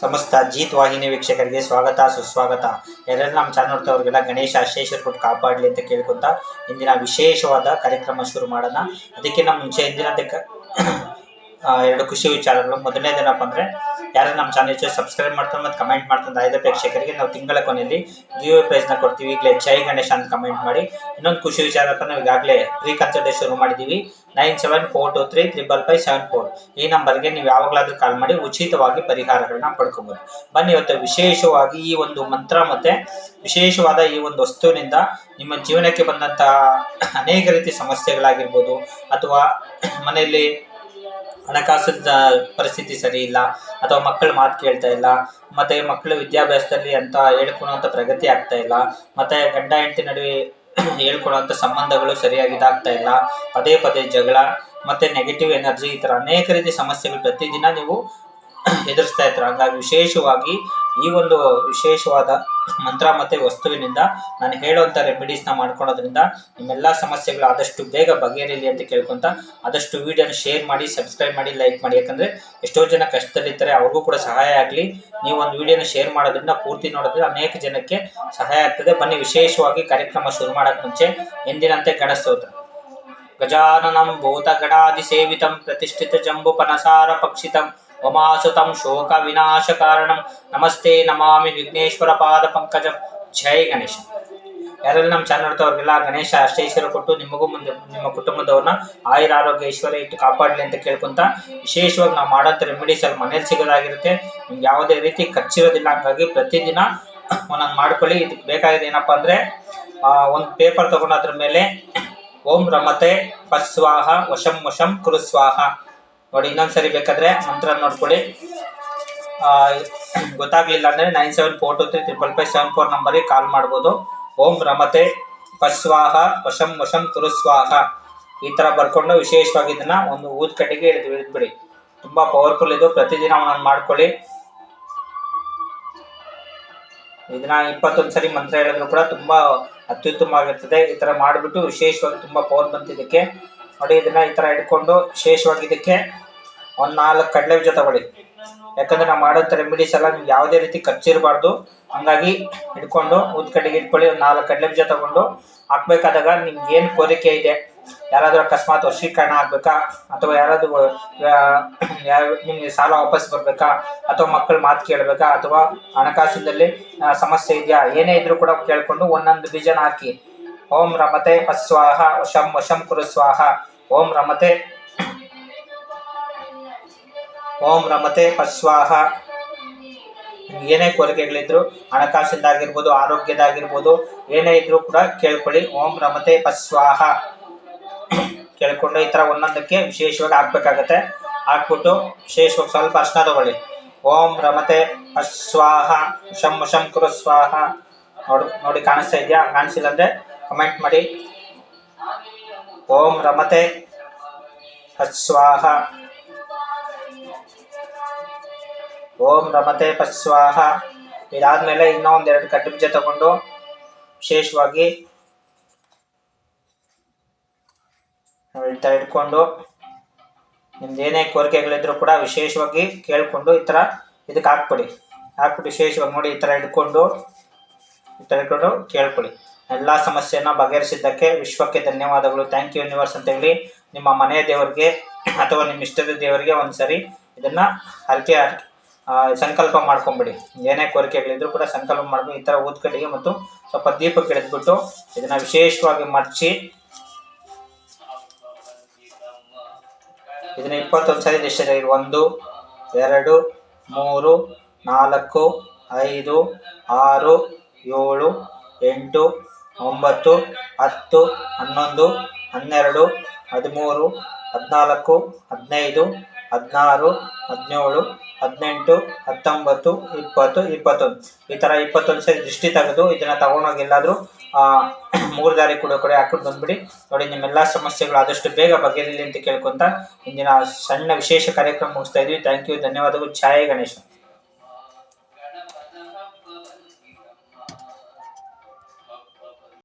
ಸಮಸ್ತ ಜೀತ್ ವಾಹಿನಿ ವೀಕ್ಷಕರಿಗೆ ಸ್ವಾಗತ, ಸುಸ್ವಾಗತ. ಯಾರೆಲ್ಲ ನಮ್ಮ ಚಾನಲ್ ನೋಡ್ತಾವ್ರಿಗೆಲ್ಲ ಗಣೇಶ ಅಶೇಶ್ವರ ಕೊಟ್ಟು ಕಾಪಾಡಲಿ ಅಂತ ಕೇಳ್ಕೊತಾ ಇಂದಿನ ವಿಶೇಷವಾದ ಕಾರ್ಯಕ್ರಮ ಶುರು ಮಾಡೋಣ. ಅದಕ್ಕಿಂತ ಮುಂಚೆ ಇಂದಿನ ಎರಡು ಖುಷಿ ವಿಚಾರಗಳು ಮೊದಲನೇದೇನಪ್ಪ ಅಂದರೆ ಯಾರು ನಮ್ಮ ಚಾನಲ್ ಹೆಚ್ಚು ಸಬ್ಸ್ಕ್ರೈಬ್ ಮಾಡ್ತಾರೆ ಮತ್ತು ಕಮೆಂಟ್ ಮಾಡ್ತಾರೆ ಐದು ಪ್ರೇಕ್ಷಕರಿಗೆ ನಾವು ತಿಂಗಳ ಕೊನೆಯಲ್ಲಿ ಗಿವ್ ಪ್ರೈಸ್ನ ಕೊಡ್ತೀವಿ. ಈಗಲೇ ಜೈ ಗಣೇಶ ಅಂತ ಕಮೆಂಟ್ ಮಾಡಿ. ಇನ್ನೊಂದು ಖುಷಿ ವಿಚಾರ ಅಂತ ನಾವು ಈಗಾಗಲೇ ಫ್ರೀ ಕನ್ಸಲ್ಟೇಷನ್ ಶುರು ಮಾಡಿದ್ದೀವಿ. Nine seven four two three triple five seven four ಈ ನಂಬರ್ಗೆ ನೀವು ಯಾವಾಗಲಾದರೂ ಕಾಲ್ ಮಾಡಿ ಉಚಿತವಾಗಿ ಪರಿಹಾರಗಳನ್ನ ಪಡ್ಕೊಬೋದು. ಬನ್ನಿ ಇವತ್ತು ವಿಶೇಷವಾಗಿ ಈ ಒಂದು ಮಂತ್ರ ಮತ್ತು ವಿಶೇಷವಾದ ಈ ಒಂದು ವಸ್ತುವಿನಿಂದ ನಿಮ್ಮ ಜೀವನಕ್ಕೆ ಬಂದಂತಹ ಅನೇಕ ರೀತಿ ಸಮಸ್ಯೆಗಳಾಗಿರ್ಬೋದು ಅಥವಾ ಮನೆಯಲ್ಲಿ ಹಣಕಾಸಿನ ಪರಿಸ್ಥಿತಿ ಸರಿ ಇಲ್ಲ ಅಥವಾ ಮಕ್ಕಳು ಮಾತು ಕೇಳ್ತಾ ಇಲ್ಲ, ಮತ್ತೆ ಮಕ್ಕಳು ವಿದ್ಯಾಭ್ಯಾಸದಲ್ಲಿ ಅಂತ ಹೇಳ್ಕೊಳುವಂಥ ಪ್ರಗತಿ ಆಗ್ತಾ ಇಲ್ಲ, ಮತ್ತೆ ಗಂಡ ಹೆಂಡತಿ ನಡುವೆ ಹೇಳ್ಕೊಡುವಂಥ ಸಂಬಂಧಗಳು ಸರಿಯಾಗಿ ಇದಾಗ್ತಾ ಇಲ್ಲ, ಪದೇ ಪದೇ ಜಗಳ, ಮತ್ತೆ ನೆಗೆಟಿವ್ ಎನರ್ಜಿ ಈ ಥರ ಅನೇಕ ರೀತಿ ಸಮಸ್ಯೆಗಳು ಪ್ರತಿದಿನ ನೀವು ಎದುರಿಸ್ತಾ ಇದ್ರು ಹಂಗಾಗಿ ವಿಶೇಷವಾಗಿ ಈ ಒಂದು ವಿಶೇಷವಾದ ಮಂತ್ರ ಮತ್ತೆ ವಸ್ತುವಿನಿಂದ ನಾನು ಹೇಳುವಂಥ ರೆಮಿಡೀಸ್ನ ಮಾಡ್ಕೊಳೋದ್ರಿಂದ ನಿಮ್ಮೆಲ್ಲ ಸಮಸ್ಯೆಗಳು ಆದಷ್ಟು ಬೇಗ ಬಗೆಹರಿಲಿ ಅಂತ ಕೇಳ್ಕೊಂತ ಆದಷ್ಟು ವಿಡಿಯೋನ ಶೇರ್ ಮಾಡಿ ಸಬ್ಸ್ಕ್ರೈಬ್ ಮಾಡಿ ಲೈಕ್ ಮಾಡಿ. ಯಾಕಂದರೆ ಎಷ್ಟೋ ಜನ ಕಷ್ಟದಲ್ಲಿರ್ತಾರೆ, ಅವ್ರಿಗೂ ಕೂಡ ಸಹಾಯ ಆಗಲಿ. ನೀವು ಒಂದು ವಿಡಿಯೋನ ಶೇರ್ ಮಾಡೋದ್ರಿಂದ ಪೂರ್ತಿ ನೋಡಿದ್ರೆ ಅನೇಕ ಜನಕ್ಕೆ ಸಹಾಯ ಆಗ್ತದೆ. ಬನ್ನಿ, ವಿಶೇಷವಾಗಿ ಕಾರ್ಯಕ್ರಮ ಶುರು ಮಾಡೋಕ್ಕೆ ಮುಂಚೆ ಎಂದಿನಂತೆ ಗಣಸ್ತೋತ್ರ ಗಜಾನನಂ ಭೂತಗಣಾದಿಸೇವಿತಂ ಪ್ರತಿಷ್ಠಿತ ಜಂಬುಪನಸಾರ ಪಕ್ಷಿತಂ. ಉಮಾಸುತಂ ಶೋಕ ವಿನಾಶ ಕಾರಣಂ ನಮಸ್ತೆ ನಮಾಮಿ ವಿಘ್ನೇಶ್ವರ ಪಾದ ಪಂಕಜಂ ಜೈ ಗಣೇಶ ಯಾರೆಲ್ಲ ನಮ್ಮ ಚಾನಲ್ ನೋಡ್ತವ್ರಿಗೆಲ್ಲ ಗಣೇಶ ಅಷ್ಟೇಶ್ವರ ಕೊಟ್ಟು ನಿಮಗೂ ಮುಂದೆ ನಿಮ್ಮ ಕುಟುಂಬದವ್ರನ್ನ ಆಯುರ ಆರೋಗ್ಯ ಐಶ್ವರ್ಯ ಇಟ್ಟು ಕಾಪಾಡಲಿ ಅಂತ ಕೇಳ್ಕೊಂತ ವಿಶೇಷವಾಗಿ ನಾವು ಮಾಡೋಂಥ ರೆಮಿಡೀಸ್ ಅಲ್ಲಿ ಮನೇಲಿ ಸಿಗೋದಾಗಿರುತ್ತೆ. ನಿಮ್ಗೆ ಯಾವುದೇ ರೀತಿ ಖರ್ಚಿರೋದಿಲ್ಲ ಹಾಗಾಗಿ ಪ್ರತಿದಿನ ಒಂದೊಂದು ಮಾಡ್ಕೊಳ್ಳಿ. ಇದಕ್ಕೆ ಬೇಕಾಗಿದೆ ಏನಪ್ಪ ಅಂದರೆ ಒಂದು ಪೇಪರ್ ತೊಗೊಂಡು ಅದ್ರ ಮೇಲೆ ಓಂ ರಮತೆ ಪಸ್ವಾಹ ವಶಂ ವಶಂ ಕುರು ಸ್ವಾಹ ನೋಡಿ ಇನ್ನೊಂದ್ಸರಿ ಬೇಕಾದ್ರೆ ಮಂತ್ರ ನೋಡ್ಕೊಳ್ಳಿ. ಗೊತ್ತಾಗ್ಲಿಲ್ಲ ಅಂದ್ರೆ nine seven four two three triple five seven four ನಂಬರಿಗೆ ಕಾಲ್ ಮಾಡ್ಬೋದು. ಓಂ ರಮತೆ ಪಶ್ವಾಹ ವಶಂ ವಶಂ ತುರುಸ್ವಾಹ ಈ ಥರ ಬರ್ಕೊಂಡು ವಿಶೇಷವಾಗಿ ಇದನ್ನ ಒಂದು ಊದ್ ಕಟ್ಟಿಗೆ ಹಿಡಿದು ಹಿಡಿದ್ಬಿಡಿ ತುಂಬಾ ಪವರ್ಫುಲ್ ಇದು. ಪ್ರತಿದಿನ ಒಂದೊಂದು ಮಾಡ್ಕೊಳ್ಳಿ. ಇದನ್ನ ಇಪ್ಪತ್ತೊಂದು ಸರಿ ಮಂತ್ರ ಹೇಳಿದ್ರು ಕೂಡ ತುಂಬಾ ಅತ್ಯುತ್ತಮವಾಗಿರ್ತದೆ. ಈ ಥರ ಮಾಡಿಬಿಟ್ಟು ವಿಶೇಷವಾಗಿ ತುಂಬಾ ಪವರ್ ಬಂತಿದ್ದಕ್ಕೆ ನೋಡಿ, ಇದನ್ನ ಈ ತರ ಇಟ್ಕೊಂಡು ವಿಶೇಷವಾಗಿ ಇದಕ್ಕೆ ಒಂದ್ ನಾಲ್ಕು ಕಡಲೆ ಬೀಜ ತಗೊಳ್ಳಿ. ಯಾಕಂದ್ರೆ ನಾವು ಮಾಡೋ ರೆಮಿಡೀಸ್ ಎಲ್ಲ ನಿಮ್ಗೆ ಯಾವುದೇ ರೀತಿ ಖರ್ಚಿರಬಾರ್ದು ಹಂಗಾಗಿ ಉದ್ ಕಡೆಗೆ ಇಟ್ಕೊಳ್ಳಿ, ಒಂದು ನಾಲ್ಕು ಕಡಲೆ ಬೀಜ ತಗೊಂಡು ಹಾಕ್ಬೇಕಾದಾಗ ನಿಮ್ಗೆ ಏನು ಕೋರಿಕೆ ಇದೆ? ಯಾರಾದರೂ ಅಕಸ್ಮಾತ್ ವರ್ಷೀಕರಣ ಆಗ್ಬೇಕಾ? ಅಥವಾ ಯಾರಾದರೂ ಯಾರು, ನಿಮ್ಗೆ ಸಾಲ ವಾಪಸ್ ಬರಬೇಕಾ? ಅಥವಾ ಮಕ್ಕಳ ಮಾತು ಕೇಳಬೇಕಾ? ಅಥವಾ ಹಣಕಾಸಿನಲ್ಲಿ ಸಮಸ್ಯೆ ಇದೆಯಾ? ಏನೇ ಇದ್ರೂ ಕೂಡ ಕೇಳಿಕೊಂಡು ಒಂದೊಂದು ಬೀಜನ ಹಾಕಿ. ಓಂ ರಮತೆ ಪಸ್ವಾಹ ವಶಂ ವಶಂ ಕುರು ಸ್ವಾಹ ಓಂ ರಮತೆ ಓಂ ರಮತೆ ಪಸ್ವಾಹ ಏನೇ ಕೋರಿಕೆಗಳಿದ್ರು, ಹಣಕಾಸಿಂದಾಗಿರ್ಬೋದು, ಆರೋಗ್ಯದಾಗಿರ್ಬೋದು, ಏನೇ ಇದ್ರೂ ಕೂಡ ಕೇಳ್ಕೊಳ್ಳಿ. ಓಂ ರಮತೆ ಪಸ್ವಾಹ ಕೇಳ್ಕೊಂಡು ಈ ಥರ ಒಂದೊಂದಕ್ಕೆ ವಿಶೇಷವಾಗಿ ಹಾಕ್ಬೇಕಾಗತ್ತೆ. ಹಾಕ್ಬಿಟ್ಟು ವಿಶೇಷವಾಗಿ ಸ್ವಲ್ಪ ಅರ್ಶನ ತಗೊಳ್ಳಿ. ಓಂ ರಮತೆ ಅಸ್ವಾಹ ಶಂ ಶಂ ಕುರು ಸ್ವಾಹ ನೋಡಿ ನೋಡಿ ಕಾಣಿಸ್ತಾ ಇದೆಯಾ? ಕಾಣಿಸಿಲ್ಲ ಅಂದರೆ ಕಮೆಂಟ್ ಮಾಡಿ. ಓಂ ರಮತೆ. ಪಶ್ವಾಹ ಓಂ ರಮತೆ ಪಸ್ವಾಹ ಇದಾದ್ಮೇಲೆ ಇನ್ನೂ ಒಂದೆರಡು ಕಡ್ಡಿ ಬೀಜ ತಗೊಂಡು ವಿಶೇಷವಾಗಿ ಹೇಳ್ತಾ ಇಟ್ಕೊಂಡು ನಿಮ್ದು ಏನೇ ಕೋರಿಕೆಗಳಿದ್ರು ಕೂಡ ವಿಶೇಷವಾಗಿ ಕೇಳಿಕೊಂಡು ಈ ಥರ ಇದಕ್ಕೆ ಹಾಕ್ಬಿಡಿ. ಹಾಕ್ಬಿಟ್ಟು ವಿಶೇಷವಾಗಿ ನೋಡಿ ಈ ಥರ ಹಿಡ್ಕೊಂಡು ಈ ಥರ ಇಟ್ಕೊಂಡು ಕೇಳ್ಕೊಳ್ಳಿ. ಎಲ್ಲ ಸಮಸ್ಯೆನ ಬಗೆಹರಿಸಿದ್ದಕ್ಕೆ ವಿಶ್ವಕ್ಕೆ ಧನ್ಯವಾದಗಳು. ಥ್ಯಾಂಕ್ ಯು ಯೂನಿವರ್ಸ್ ಅಂತ ಹೇಳಿ ನಿಮ್ಮ ಮನೆಯ ದೇವರಿಗೆ ಅಥವಾ ನಿಮ್ಮ ಇಷ್ಟದ ದೇವರಿಗೆ ಒಂದ್ಸರಿ ಇದನ್ನ ಇದನ್ನು ಹರಕೆ ಸಂಕಲ್ಪ ಮಾಡ್ಕೊಂಬಿಡಿ. ಏನೇ ಕೋರಿಕೆಗಳಿದ್ರು ಕೂಡ ಸಂಕಲ್ಪ ಮಾಡ್ಕೊಂಡು ಈ ಥರ ಊದ್ಕಡ್ಡಿಗೆ ಮತ್ತು ಸ್ವಲ್ಪ ದೀಪಕ್ಕೆ ಹಿಡಿದ್ಬಿಟ್ಟು ಇದನ್ನ ವಿಶೇಷವಾಗಿ ಮಡಚಿ ಇದನ್ನ ಇಪ್ಪತ್ತೊಂದು ಸರಿ ನಿಶ್ಚಯ ಒಂದು, ಎರಡು, ಮೂರು, ನಾಲ್ಕು, ಐದು, ಆರು, ಏಳು, ಎಂಟು ಒಂಬತ್ತು, ಹತ್ತು, ಹನ್ನೊಂದು, ಹನ್ನೆರಡು, ಹದಿಮೂರು, ಹದಿನಾಲ್ಕು, ಹದಿನೈದು, ಹದಿನಾರು, ಹದಿನೇಳು, ಹದಿನೆಂಟು, ಹತ್ತೊಂಬತ್ತು, ಇಪ್ಪತ್ತು, ಇಪ್ಪತ್ತೊಂದು. ಈ ಥರ ಇಪ್ಪತ್ತೊಂದು ಸರಿ ದೃಷ್ಟಿ ತೆಗೆದು ಇದನ್ನು ತಗೊಂಡೋಗಿ ಎಲ್ಲಾದರೂ ಮೂರು ದಾರಿ ಕೂಡ ಕಡೆ ಹಾಕೊಂಡು ಬಂದ್ಬಿಡಿ. ನೋಡಿ, ನಿಮ್ಮೆಲ್ಲ ಸಮಸ್ಯೆಗಳು ಆದಷ್ಟು ಬೇಗ ಬಗೆಹರಿಲಿ ಅಂತ ಕೇಳ್ಕೊಂತ ಇಂದಿನ ಸಣ್ಣ ವಿಶೇಷ ಕಾರ್ಯಕ್ರಮ ಮುಗಿಸ್ತಾ ಇದ್ವಿ. ಥ್ಯಾಂಕ್ ಯು ಧನ್ಯವಾದಗಳು. ಛಾಯೆ ಗಣೇಶ.